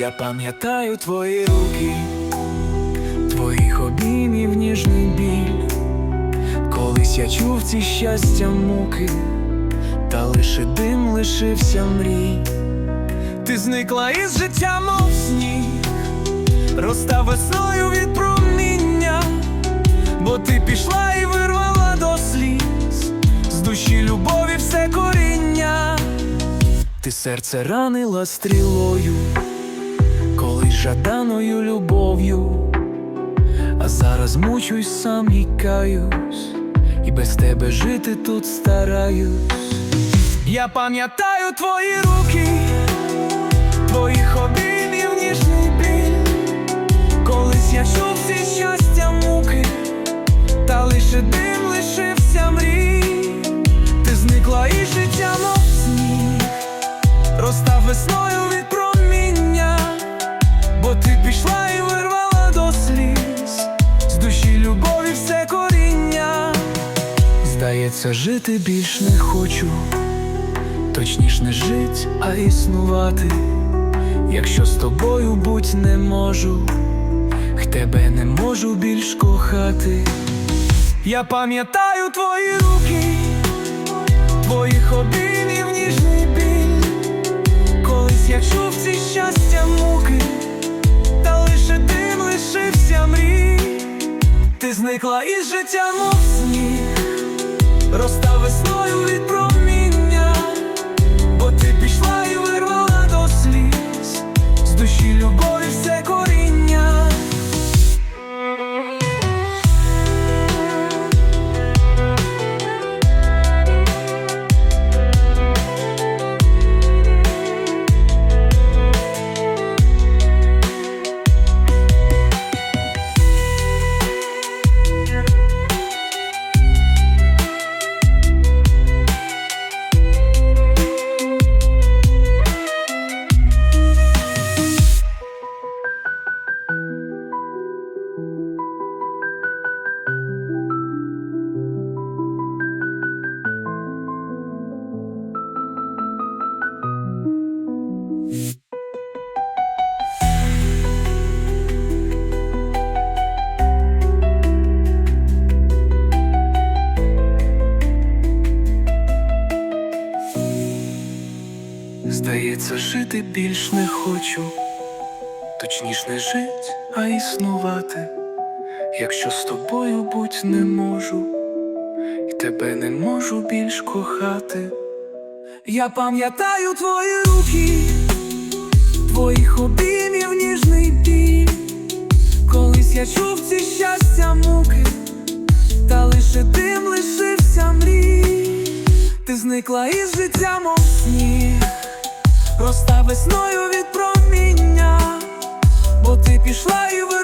Я пам'ятаю твої руки, твоїх обіймів ніжний біль. Колись я чув ці щастя муки, та лише дим лишився мрій. Ти зникла із життя, мов сніг, розстав весною від проміння, бо ти пішла і вирвала до сліз, з душі любові все коріння. Ти серце ранила стрілою, жаданою любов'ю, а зараз мучусь сам і каюсь, і без тебе жити тут стараюсь. Я пам'ятаю твої руки, твоїх обіймів ніжний біль, колись я чув ці щастя муки, та лише дим лишився мрій, ти зникла із життя, мов сніг, розстав весною бо ти пішла і вирвала до сліз, з душі любові все коріння. Здається, жити більш не хочу, точніш не жить, а існувати. Якщо з тобою будь не можу, х тебе не можу більш кохати. Я пам'ятаю твої руки, твоїх обіймів зникла із життя, мов сніг, роста весною від Здається, жити більш не хочу, точніш не жить, а існувати. Якщо з тобою будь не можу, і тебе не можу більш кохати. Я пам'ятаю твої руки, твоїх обіймів ніжний біль. Колись я чув ці щастя муки, та лише дим лишився мрій. Ти зникла із життя, мов сніг, розстав весною від проміння, бо ти пішла і вирвала